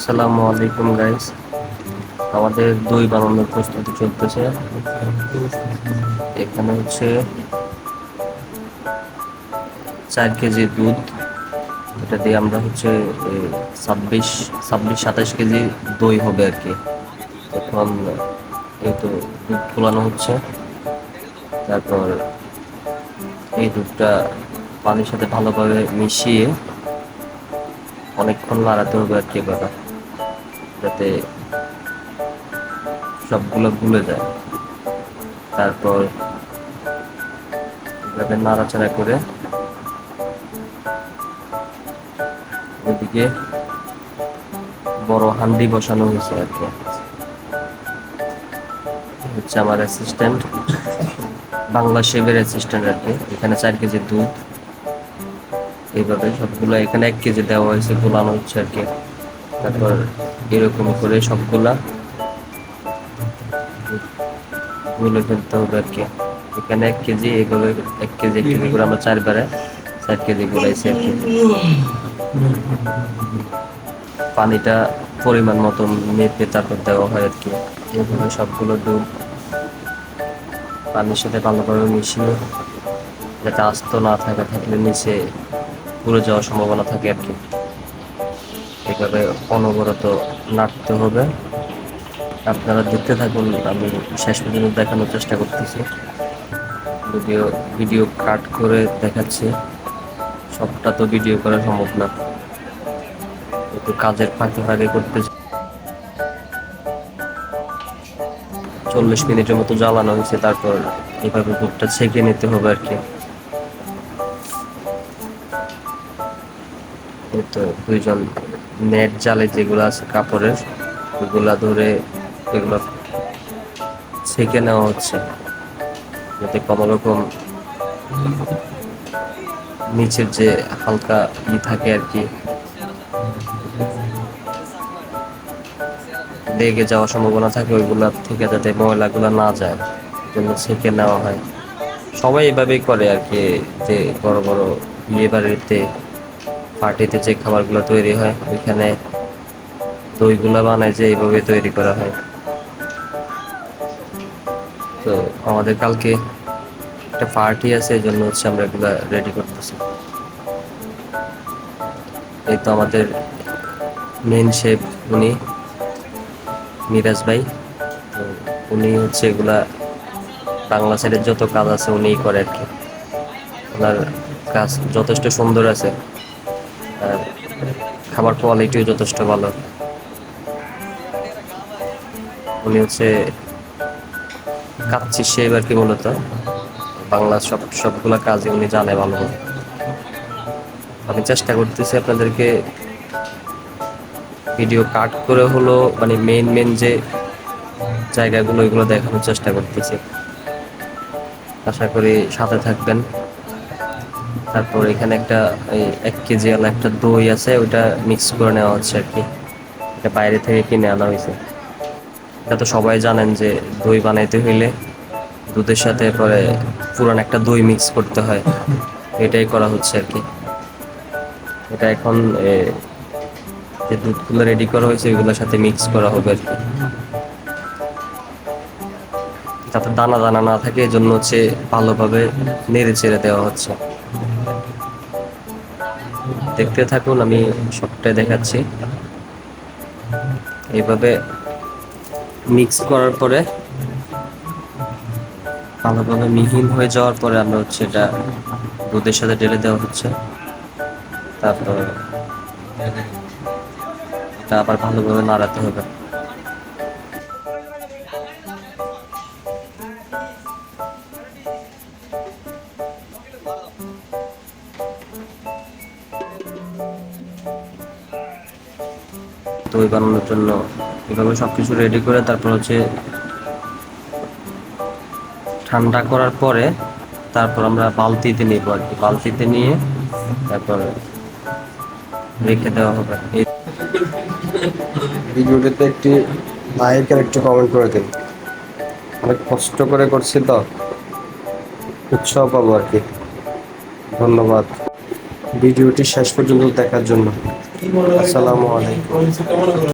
আসসালামু আলাইকুম গাইস আমাদের দই বানানোর প্রস্তুতি চলতেছে। এখানে হচ্ছে চার কেজি দুধ। এটা দিয়ে আমরা হচ্ছে ছাব্বিশ ছাব্বিশ, সাতাশ কেজি দই হবে আর কি। এখন এই তো দুধ ফোলানো হচ্ছে। তারপর এই দুধটা পানির সাথে ভালোভাবে মিশিয়ে অনেকক্ষণ নাড়াতে হবে আর কি এবার। যাতে সবগুলো ভুলে যায়। তারপর এভাবে নাড়াচাড়া করে ওদিকে বড় হান্ডি বসানো হয়েছে আর কি। হচ্ছে আমার অ্যাসিস্ট্যান্ট বাংলা শেফের অ্যাসিস্ট্যান্ট আর কি। এখানে চার কেজি দুধ। এইভাবে সবগুলো এখানে এক কেজি দেওয়া হয়েছে গোলানো হচ্ছে আর কি। তারপর এরকম করে সবগুলা গুলে ফেলতে হবে আর কি। এখানে এক কেজি এগুলো, এক কেজি এক কেজি করে আমরা চারবারে চার কেজি গুলাইছি আর কি। পানিটা পরিমাণ মতো মেপে তারপর দেওয়া হয় আর কি। এভাবে সবগুলো দুধ পানির সাথে ভালোভাবে মিশিয়ে যাতে আস্ত না থাকে, থাকলে নিচে পুড়ে যাওয়ার সম্ভাবনা থাকে আর কি। এভাবে অনবরত নাড়তে হবে। আপনারা দেখতে থাকুন, আমি শেষ পর্যন্ত দেখানোর চেষ্টা করতেছি। ভিডিও ভিডিও কাট করে দেখাচ্ছি, সবটা তো ভিডিও করা সম্ভব না। একটু কাজের ফাঁকে ফাঁকে করতে চল্লিশ মিনিটের মতো জ্বালানো হয়েছে, তারপর এভাবে দুধটা ছেঁকে নিতে হবে আর কি। তো দুইজন নেট জালে যেগুলো আছে কাপড়ের, ওগুলা ধরে এগুলো ছেঁকে নেওয়া হচ্ছে। যাতে কোনো রকম নিচের যে হালকা ই থাকে আর কি, লেগে যাওয়ার সম্ভাবনা থাকে, ওইগুলা থেকে যাতে ময়লাগুলো না যায় জন্য ছেঁকে নেওয়া হয়। সবাই এভাবেই করে আর কি, যে বড় বড় বিয়ে বাড়িতে পার্টিতে যে খাবারগুলো তৈরি হয়, ওইখানে দইগুলা বানায় যে এইভাবে তৈরি করা হয়। তো আমাদের কালকে একটা পার্টি আছে, এই জন্য হচ্ছে আমরা এগুলা রেডি করতেছি। এই তো আমাদের মেন শেফ উনি, মিরাজ ভাই। তো উনি হচ্ছে এগুলা বাংলা সাইডের যত কাজ আছে উনিই করে আর কি। ওনার কাজ যথেষ্ট সুন্দর আছে। খাবার কোয়ালিটিও যথেষ্ট ভালো। উনি হচ্ছে কাচ্চি শেফ আর কি মূলত। বাংলা সব, সবগুলা কাজই উনি জানে ভালো আমি চেষ্টা করতেছি আপনাদেরকে ভিডিও কাট করে হলো মানে মেন মেন যে জায়গাগুলো, ওইগুলো দেখানোর চেষ্টা করতেছি। আশা করি সাথে থাকবেন। তারপর এখানে একটা এক কেজি আলা একটা দই আছে, ওইটা মিক্স করে নেওয়া হচ্ছে আর কি। এটা বাইরে থেকে কিনে আনা হয়েছে। এটা তো সবাই জানেন যে দই বানাইতে হইলে দুধের সাথে পরে পুরান একটা দই মিক্স করতে হয়। এটাই করা হচ্ছে আর কি। এটা এখন যে দুধগুলো রেডি করা হয়েছে, ওইগুলোর সাথে মিক্স করা হবে আর কি। যাতে দানা দানা না থাকে এই জন্য হচ্ছে ভালোভাবে নেড়ে চেড়ে দেওয়া হচ্ছে। দেখতে থাকুন, আমি সবটাই দেখাচ্ছি। এইভাবে মিক্স করার পরে, ভালোভাবে মিহিন হয়ে যাওয়ার পরে আমরা হচ্ছে এটা দুধের সাথে ঢেলে দেওয়া হচ্ছে। তারপর এটা আবার ভালোভাবে নাড়াতে হবে। দই বানানোর জন্য। এভাবে সব কিছু রেডি করে তারপর হচ্ছে ঠান্ডা করার পরে তারপর আমরা বালতিতে নিব আর কি। বালতিতে নিয়ে তারপর রেখে দেওয়া হবে। ভিডিওটিতে একটি লাইক একটু কমেন্ট করে দিন। অনেক কষ্ট করে করছি তো। উৎসাহ পাবো আর কি। ধন্যবাদ। ভিডিওটি শেষ পর্যন্ত দেখার জন্য। আসসালামু আলাইকুম।